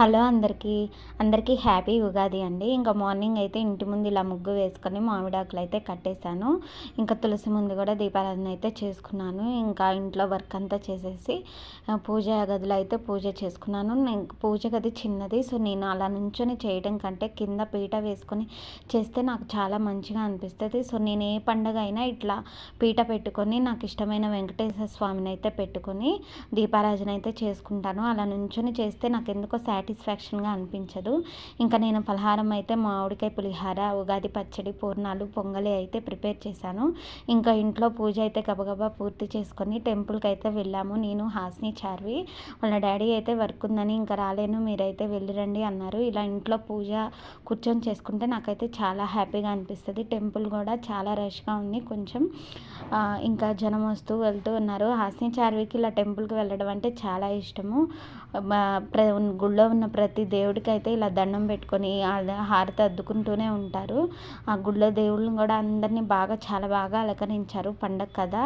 Hello అందరికీ అందరికీ happy Ugadi అండి. ఇంకా మార్నింగ్ అయితే ఇంటి ముందు ఇలా ముగ్గు వేసుకొని మామిడాకులు అయితే కట్టేశాను. ఇంకా తులసి ముందు కూడా దీపారాధన అయితే చేసుకున్నాను. ఇంకా ఇంట్లో వర్క్ అంతా చేసేసి పూజ గదిలో అయితే పూజ చేసుకున్నాను. పూజ గది చిన్నది సో నేను అలా నుంచొని చేయడం కంటే కింద పీట వేసుకొని చేస్తే నాకు చాలా మంచిగా అనిపిస్తుంది. సో నేను ఏ పండగ అయినా ఇట్లా పీట పెట్టుకొని నాకు ఇష్టమైన వెంకటేశ్వర స్వామిని అయితే పెట్టుకొని దీపారాధన అయితే చేసుకుంటాను. అలా నుంచొని చేస్తే నాకు ఎందుకో సాటిస్ఫాక్షన్గా అనిపించదు. ఇంకా నేను పలహారం అయితే మామిడికాయ పులిహార ఉగాది పచ్చడి పూర్ణాలు పొంగలి అయితే ప్రిపేర్ చేశాను. ఇంకా ఇంట్లో పూజ అయితే గబగబా పూర్తి చేసుకొని టెంపుల్కి అయితే వెళ్ళాము. నేను హాస్ని చార్వి. వాళ్ళ డాడీ అయితే వర్క్ ఉందని ఇంకా రాలేను మీరైతే వెళ్ళిరండి అన్నారు. ఇలా ఇంట్లో పూజ కూర్చొని చేసుకుంటే నాకైతే చాలా హ్యాపీగా అనిపిస్తుంది. టెంపుల్ కూడా చాలా రష్గా ఉంది. కొంచెం ఇంకా జనం వస్తూ వెళ్తూ ఉన్నారు. హాస్ని చార్వికి ఇలా టెంపుల్కి వెళ్ళడం అంటే చాలా ఇష్టము. గుళ్ళో ఉన్న ప్రతి దేవుడికి అయితే ఇలా దండం పెట్టుకొని హారతి అద్దుకుంటూనే ఉంటారు. ఆ గుళ్ళ దేవుళ్ళని కూడా అందరినీ బాగా చాలా బాగా అలకరించారు. పండగ కదా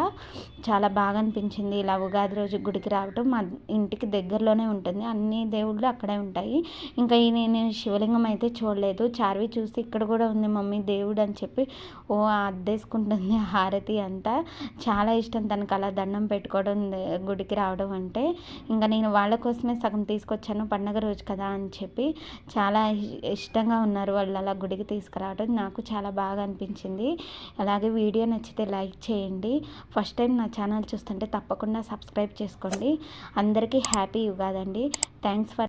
చాలా బాగా అనిపించింది. ఇలా ఉగాది రోజు గుడికి రావటం మా ఇంటికి దగ్గరలోనే ఉంటుంది. అన్ని దేవుళ్ళు అక్కడే ఉంటాయి. ఇంకా ఈ నేను శివలింగం అయితే చూడలేదు. చార్వి చూసి ఇక్కడ కూడా ఉంది మమ్మీ దేవుడు అని చెప్పి ఓ అద్దేసుకుంటుంది హారతి అంతా. చాలా ఇష్టం తనకు అలా దండం పెట్టుకోవడం గుడికి రావడం అంటే. ఇంకా నేను వాళ్ళ కోసమే సగం తీసుకొచ్చాను. పండగ రోజు రోజు కదా అని చెప్పి చాలా ఇష్టంగా ఉన్నారు వాళ్ళు అలా గుడికి తీసుకురావడం నాకు చాలా బాగా అనిపించింది. అలాగే వీడియో నచ్చితే లైక్ చేయండి. ఫస్ట్ టైం నా ఛానల్ చూస్తుంటే తప్పకుండా సబ్స్క్రైబ్ చేసుకోండి. అందరికీ హ్యాపీ యుగాదండి. Thanks for